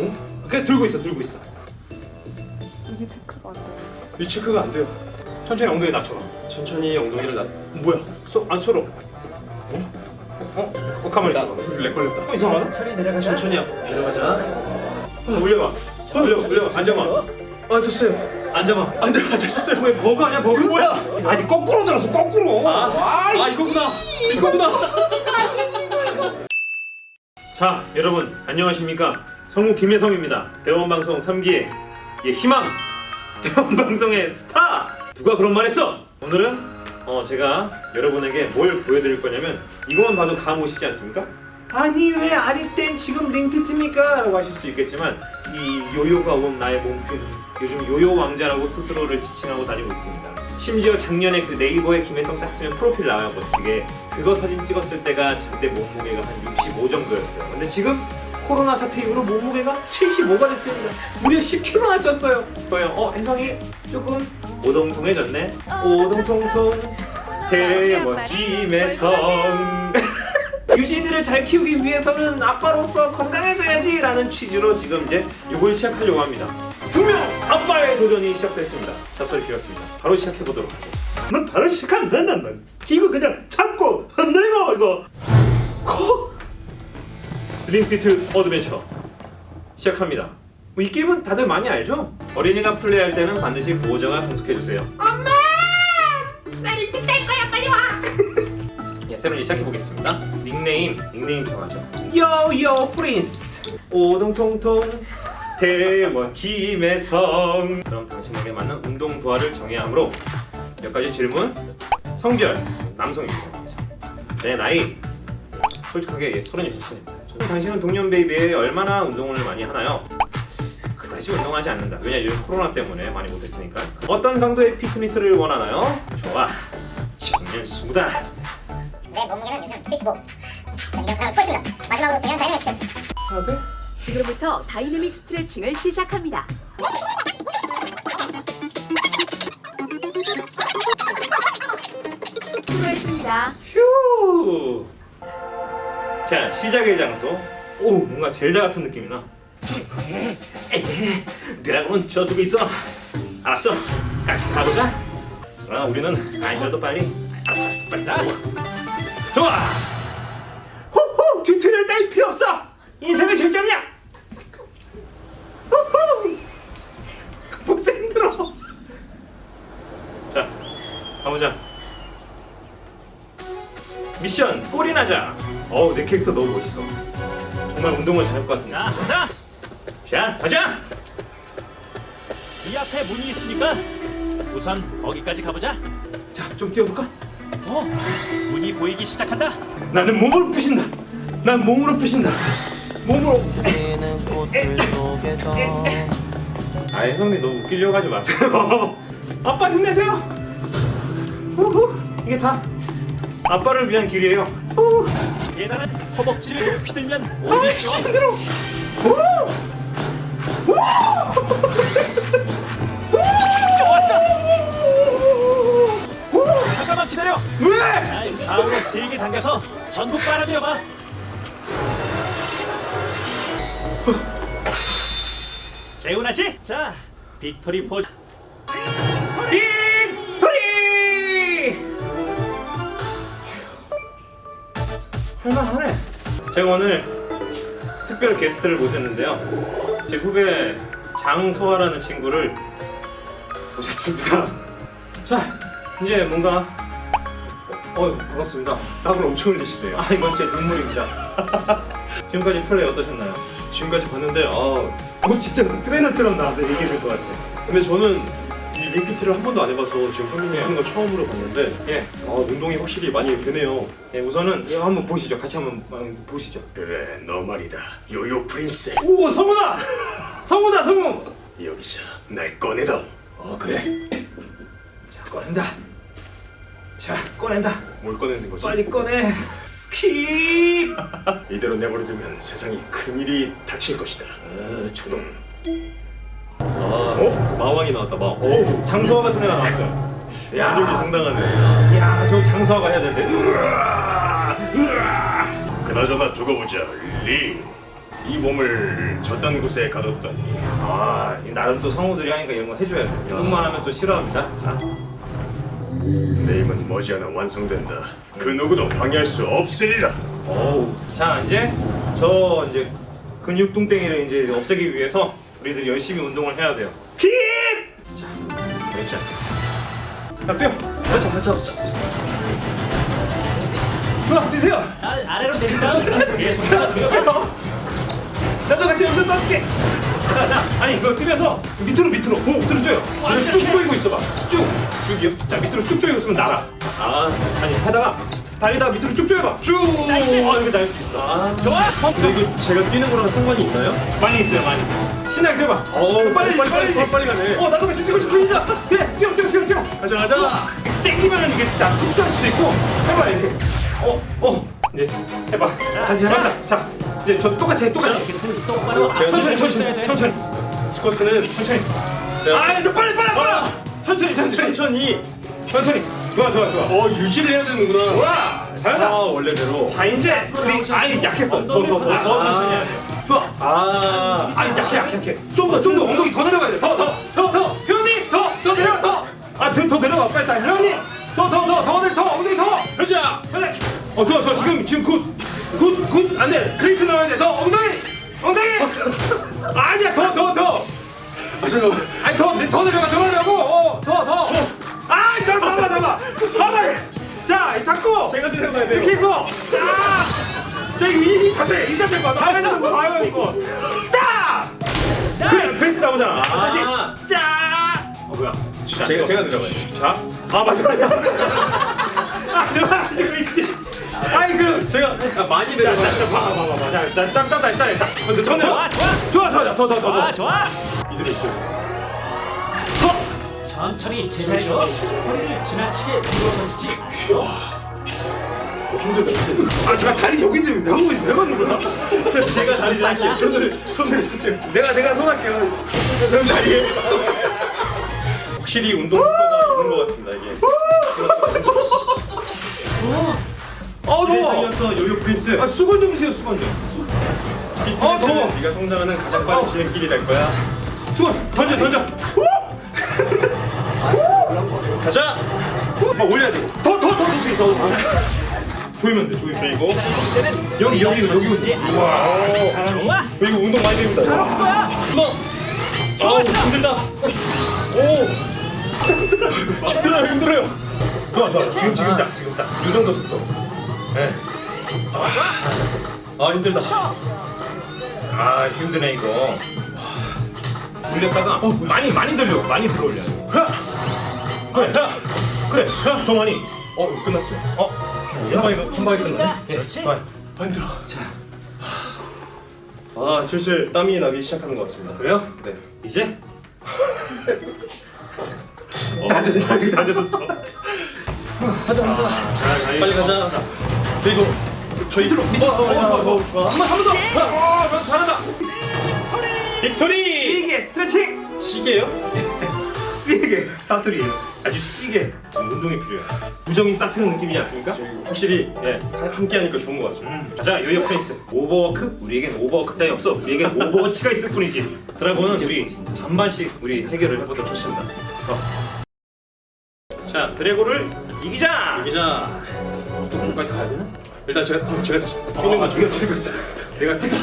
어? 그냥 들고 있어 들고 있어 이게 체크가 안 돼요. 이 체크가 안 돼요 천천히 엉덩이 낮춰봐 천천히 엉덩이를 낮. 뭐야 소, 안 서로 어? 어? 어 가만히 있어 렉 걸렸다 어, 이상하다 천천히 내려가자. 천천히 앞- 내려가자. 어, 올려봐 올려 올려 앉아봐 앉았어요. 앉아봐 앉아 앉았어요. 왜 버그 아니야 버그? 뭐야? 아니 거꾸로 들었어 거꾸로 아, 아 이거구나. 이거구나. 자 여러분 안녕하십니까 성우 김혜성입니다. 대원방송 3기의 예, 희망. 대원방송의 스타! 누가 그런 말 했어? 오늘은 어, 제가 여러분에게 뭘 보여드릴 거냐면 이것만 봐도 감 오시지 않습니까? 아니 왜 아리 땐 지금 링피트입니까? 라고 하실 수 있겠지만 이 요요가 온 나의 몸뚱이 요즘 요요 왕자라고 스스로를 지칭하고 다니고 있습니다. 심지어 작년에 그 네이버에 김혜성 딱 치면 프로필 나와요 멋지게. 그거 사진 찍었을 때가 내 몸무게가 한 65 정도였어요. 근데 지금 코로나 사태 이후로 몸무게가 75가 됐습니다. 무려 10kg나 쪘어요. 거예요 어 혜성이 조금 오동통해졌네. 오동통통. 대박 김혜성. 유진이를 잘 키우기 위해서는 아빠로서 건강해져야지 라는 취지로 지금 이제 이걸 시작하려고 합니다. 분명 아빠의 도전이 시작됐습니다. 잡소리 길었습니다. 바로 시작해보도록 하죠. 넌 바로 시작하면 된다면 이거 그냥 잡고 흔들고 이거. 코 링피트 어드벤처 시작합니다 뭐 이 게임은 다들 많이 알죠? 어린이가 플레이할 때는 반드시 보호자가 동석해주세요 나 리필 뗄 거야 빨리 와 예, 새로 이제 시작해보겠습니다. 닉네임, 닉네임 정하죠. 요요 프린스 오동통통 대원 김혜성 그럼 당신에게 맞는 운동 부하를 정해야 하므로 몇 가지 질문 성별 남성입니다. 내 나이 솔직하게 예, 36입니다. 당신은 동년배에 비해 얼마나 운동을 많이 하나요? 그다지 운동하지 않는다. 왜냐 요즘 코로나 때문에 많이 못했으니까. 어떤 강도의 피트니스를 원하나요? 좋아. 청년 수다. 내 몸무게는 요즘 75 변경하고 수고했습니다 마지막으로 중요한 다이내믹 스트레칭 하나. 지금부터 다이내믹 스트레칭을 시작합니다. 수고했습니다. 휴. 자 시작의 장소. 오 뭔가 젤다 같은 느낌이 나. 드라곤은 저쪽에 있어. 알았어. 같이 가보자. 그러나 우리는 아니더라도 빨리. 알았어 알았어 빨리 가. 좋아. 호호 튜토리얼 따위 필요 없어. 인생은 실전이야. 호호. 벌써 힘들어. 자 가보자. 미션 꼬리 나자. 어우 내 캐릭터 너무 멋있어. 정말 운동을 잘할 것 같은데. 자, 가자. 자 가자. 이 앞에 문이 있으니까 우선 거기까지 가보자. 자 좀 뛰어볼까? 어, 문이 보이기 시작한다. 나는 몸으로 부신다. 난 몸으로 부신다. 몸으로. 꽃들 속에서 아 혜성님 너무 웃기려고 하지 마세요. 아빠 힘내세요. 이게 다 아빠를 위한 길이에요. 후. 계단은 허벅지를 높이 들면 아 쉬워. 힘들어. 후. 좋았어. 잠깐만 기다려. 왜? 아이, 좌우로 세게 당겨서 전부 빨아들여 봐. 개운하지? 자, 빅토리 포즈. 제가 오늘 특별 게스트를 모셨는데요. 제 후배 장소아라는 친구를 모셨습니다. 자, 이제 뭔가 어, 반갑습니다. 땀을 엄청 흘리시네요. 아, 이건 제 눈물입니다. 지금까지 플레이 어떠셨나요? 지금까지 봤는데 아 어, 진짜 무슨 트레이너처럼 나와서 얘기해 줄것 같아. 근데 저는 이 링피트를 한 번도 안 해봐서 지금 선생님이 예. 하는 거 처음으로 봤는데 예. 아 운동이 확실히 많이 되네요. 네, 우선은 이거 한번 보시죠. 같이 한번 한번 보시죠. 그래 너 말이다 요요 프린스 오, 성우다! 성우다, 성우! 여기서 날 꺼내다. 어, 그래. 자, 꺼낸다. 자, 꺼낸다. 뭘 꺼내는 거지? 빨리 꺼내. 스킵! 이대로 내버려두면 세상이 큰 일이 닥칠 것이다. 어, 초동. 아 어? 마왕이 나왔다 마왕. 오, 장소화 같은 애가 나왔어요. 야, 능력이 상당하네. 야, 저 장소화가 해야 되는데. 으아, 으아. 그나저나 두고 보자 링. 이 몸을 저딴 곳에 가뒀더니 아, 이 나름 또 성우들이 하니까 이런 거 해줘야죠. 조금만 하면 또 싫어합니다. 자, 내 힘은 머지않아 완성된다. 그 누구도 방해할 수 없으리라. 자 이제 저 이제 근육 뚱땡이를 이제 없애기 위해서 우리들 열심히 운동을 해야 돼요. 킵! 자, 왼지 않습니다. 자, 뛰어. 같이 같이 합자. 좋아, 뛰세요. 아, 아래로 내린 다음 예, 손가락 들었어. 나도 같이. 자, 자, 아니 이거 뛰면서 밑으로 밑으로 오 밑으로 쪼여. 쭉 쪼이고 있어봐. 쭉 쭉이요. 자 밑으로 쭉 쪼이고 있으면 날아. 아 아니 하다가 달리다가 밑으로 쭉 쪼여봐. 쭉. 아 이렇게 날 수 있어. 아, 좋아. 근데 이거 제가 뛰는 거랑 상관이 있나요? 많이 있어요, 많이 있어. 신나게 뛰어봐. 어, 빨리, 빨리, 빨리, 빨리, 빨리 가네. 어, 나도 같이 뛰고 싶습니다. 그래, 뛰어, 뛰어, 뛰어, 뛰어. 가자, 가자. 땡기면 이게 딱 흡수할 수도 있고. 해봐, 이렇게. 어, 어. 이제 해봐. 다시 해봐. 자, 이제 저 똑같이 해, 똑같이. 똑바로 천천히, 있어야 천천히, 돼. 천천히. 스쿼트는 천천히. 아, 너 빨리, 빨리, 빨리. 천천히, 천천히, 천천히. 천천히. 좋아, 좋아, 좋아. 어 유지를 해야 되는구나. 좋아. 잘한다. 원래대로. 자 이제 우리 아니 약했어 더 더 더 천천히 해야 돼 좋아. 아 아니 약해 약해 약해. 좀 더 좀 더 엉덩이 더 내려가야 돼 더 더 더 더. 회원님 더 더 내려 더 아더 내려가 빨리 다 회원님 더 더 더 더 내려 더. 엉덩이 더. 그렇죠 그래 어 좋아 좋아. 지금 지금 굿굿굿. 안돼 크레이트 넣어야 돼 더 엉덩이 엉덩이. 아니야. 더 더 더. 아 잠깐만. 아니 더더 내려가 더 내려가고. 어 더 더. 아이 나 봐봐 봐봐. 봐봐. 자 잡고 제가 내려가야 돼요. 이렇게 해서. 자 자, 이거 이, 이 자세, 이 자세 봐. 잘 하는 거 봐요, 이거. 짜! 그래, 페이스 나오잖아. 다시. 짜! 어, 뭐야. 자, 제가, 제가 들어가요. 자. 아, 맞아, 맞아. 아, 들어가지고 있지. 아이, 그, 제가. 많이 들어가요. 자, 자, 봐봐, 봐봐. 자, 자, 딱, 딱, 딱, 딱, 딱. 먼저 저 내려. 좋아, 좋아. 좋아, 좋아, 더, 더, 더, 좋아, 더. 좋아. 이대로 있어요. 천천히 제자리로 허리를 지나치게 밀어서지 아, 제가 다리 여기 있는데 왜 하고 왜 하는 거야? 제가, 제가 다리 할게요. 손을, 손 내주세요. 내가, 내가 손 할게요. 그럼 다리 해. 확실히 운동 효과가 있는 것 같습니다 이게. 어, 더워. 달렸어 요요 프린스. 아, 수건 좀 주세요, 수건 좀. 어, 더워. 는 네가 성장하는 가장 빠른 지름길이 될 거야. 수건 던져, 던져. 가자. 막 올려야 돼. 더, 더, 더 높이, 더 높이. 조이면 돼, 조이, 조이고. 여기, 여기, 여기. 좋아. 이거 운동 많이 됩니다. 거야. 좋았어. 힘들다. 오. 힘들어요, 힘들어요. 좋아, 좋아. 지금, 지금 딱, 지금 딱. 이 정도 속도. 네. 아 힘들다. 아, 힘드네, 이거. 올렸다가, 어, 많이, 많이 들려. 많이 들어 올려. 그래, 그래. 더 많이. 어 끝났어요. 어, 한 방에, 한 방에 끝나. 예, 그렇지. 힘들어. 아 슬슬 땀이 나기 시작하는 것 같습니다. 그래요? 네. 이제? 다시 다시 다졌었어. 하자, 하자. 자, 빨리 가자. 그리고 저희 들어. 어, 어, 어, 좋아, 좋아. 한 번, 한번 더. 어, 너 잘한다. 빅토리. 시게 스트레칭. 시계요? 시게 사투리. 아주 좀 운동이 필요해. 부정이 싹트는 느낌이지 않습니까? 확실히 예. 하- 함께하니까 좋은 것 같습니다. 자, 요요 페이스. 오버워크? 우리에겐 오버워크 따위 없어. 우리에겐 오버워치가 있을 뿐이지. 드라곤은 우리 반반씩 우리 해결을 해보도록 좋습니다. 좋아. 자, 드래곤을 이기자. 기자. 동쪽까지 가야 되나? 일단 제가 어, 제가 뛰는 뛰는 거거 중요 뛰는 거지. 내가 뛰어.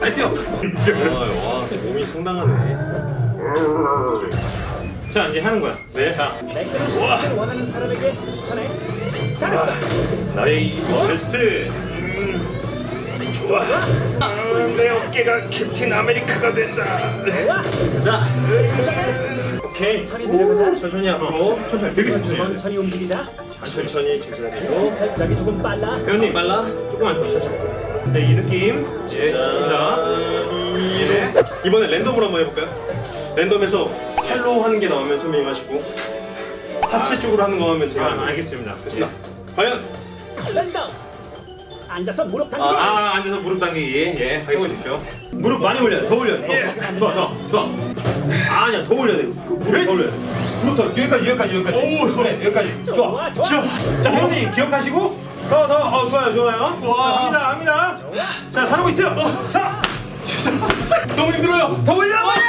빨리 뛰어. 아, 와 몸이 상당하네. 자, 이제 하는 거야. 네. 자, 내가 원하는 사람에게 추천해. 잘했어. 나의 이 베스트. 음, 좋아. 음, 내 어깨가 캡틴 아메리카가 된다. 자, 오케이. 천천히 내려가자. 천천히 하고. 천천히. 되게 천천히. 천천히 움직이자. 천천히 제자리로. 발짝이 조금 빨라. 회원님 빨라? 조금만 더 천천히. 네, 이 느낌. 예, 좋습니다. 예. 이번에 랜덤으로 한번 해볼까요? 랜덤에서 팔로 하는 게 나오면 선배님 하시고 하체 쪽으로 하는 거 하면 제가 아, 알겠습니다. 거예요. 과연 랜덤. 앉아서 무릎 당기기. 아, 앉아서 무릎 당기기. 예, 하겠습니다. 무릎 많이 올려야 돼. 더 올려야 돼. 더. 예. 좋아, 좋아, 좋아. 아, 아니야, 더 올려야 돼. 그 무릎 더 올려야 돼. 무릎 더 여기까지, 여기까지, 여기까지. 오, 그래, 여기까지. 좋아. 좋아, 좋아. 자, 회원님 기억하시고 더, 더, 어, 좋아요, 좋아요. 와, 갑니다, 갑니다. 자, 잘하고 있어요. 자, 너무 힘들어요. 더 올려, 올려.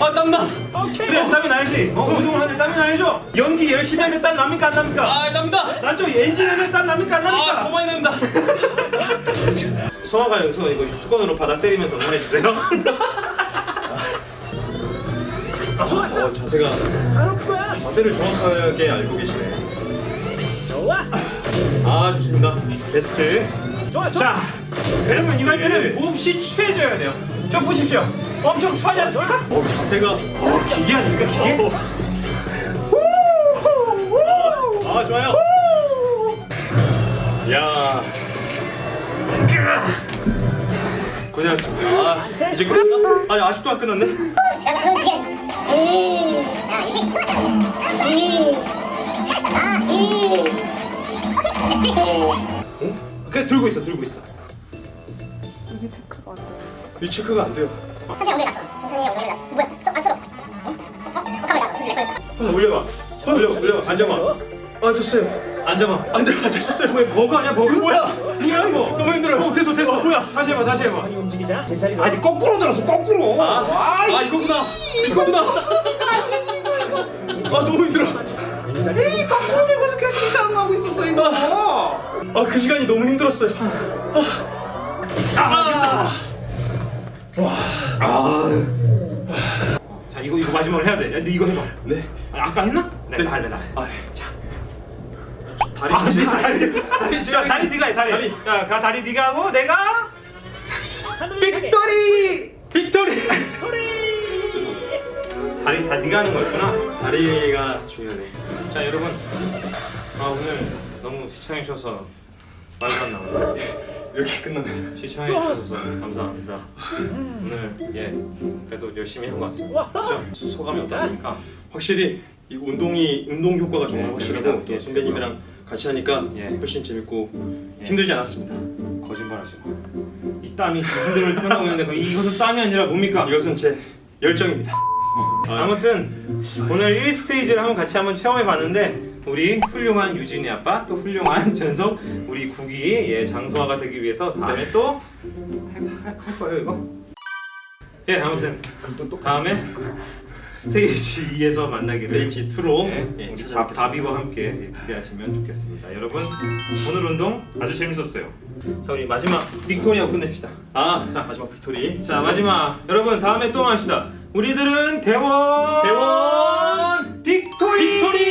아 땀나. 오케이. 그래, 땀이 나야지. 어, 운동을 하는데 땀이 나야죠. 연기 열심히 하는데 땀 납니까, 안 납니까? 아 땀나. 난저 엔진 하는데 땀 납니까, 안 납니까? 아더 많이 납니다. 성화가 여기서 이거 수건으로 바닥 때리면서 응원해 주세요. 어 자세가 자세를 정확하게 알고 계시네. 아 좋습니다. 베스트. 좋아, 좋아. 자, 여러분 이럴 때는 몹시 추해져야 돼요. 좀 보십시오. 엄청 추하지 않습니까? 어 자세가 어, 기계 아닙니까, 기계? 아 좋아요. 야. 고생하셨습니다. 아, 이제 끝났나? 아니 아직도 안 끝났네. 자, 이식. 오케이. 됐지? 그냥 들고 있어, 들고 있어. 이게 체크가 안 돼요. 이 체크가 안 돼요. 천천히 엉덩이 낮춰. 천천히 엉덩이 낮춰. 뭐야? 서, 안 서러. 어? 어? 어? 카메라. 내 걸렸다. 올려봐. 올려, 올려봐. 앉아봐. 앉았어요. 앉아봐. 앉아 앉았어요. 왜 버그 아니야, 버그? 뭐야? 뭐야 이거? 너무 힘들어요. 어, 됐어, 됐어. 어, 뭐야? 다시 해봐, 다시 해봐. 움직이자. 제자리로. 아니 거꾸로 들었어, 거꾸로. 아, 아 이거구나. 이거구나. 아 너무 힘들어. 이 거꾸로 들고서 계속 이상한 거 하고 있었어 이거. 아 그 시간이 너무 힘들었어요. 아. 자 이거 이거 마지막으로 해야 돼. 야, 너 이거 해봐. 네. 아, 아까 했나? 네, 나 할래 나. 아, 다리 아. 다리, 다리, 자, 다리 네가 해, 다리. 다리. 야, 가 다리 네가 하고 내가 빅토리. 빅토리. 다리 다 네가 하는 거였구나. 다리가 중요하네. 자, 여러분, 아 오늘 너무 시청해 주셔서 말도 안 나오네. 이렇게 끝나네. 시청해 주셔서 감사합니다. 오늘 예 그래도 열심히 한 것 같습니다. 그죠? 소감이 어떠십니까? 확실히 이 운동이 운동 효과가 정말 네, 확실하고 됩니다. 또 선배님이랑 같이 하니까 예. 훨씬 재밌고 힘들지 않았습니다. 거짓말하지 마. 이 땀이 흔들을 표현하고 있는데 그럼 이것은 땀이 아니라 뭡니까? 이것은 제 열정입니다. 아무튼 오늘 1스테이지를 한번 같이 한번 체험해 봤는데 우리 훌륭한 유진이 아빠 또 훌륭한 전석 우리 국이 예 장소화가 되기 위해서 다음에 네. 또 할, 할 거예요 이거? 예 아무튼 다음에 스테이지 2에서 만나기를 스테이지 2로 예, 예, 우리 바, 찾아뵙겠습니다. 바비와 함께 예, 기대하시면 좋겠습니다. 여러분 오늘 운동 아주 재밌었어요. 자 우리 마지막 빅토리하고 끝냅시다. 아, 자 마지막 빅토리. 자 마지막. 여러분 다음에 또 만납시다. 우리들은 대원! 대원! 빅토리! 빅토리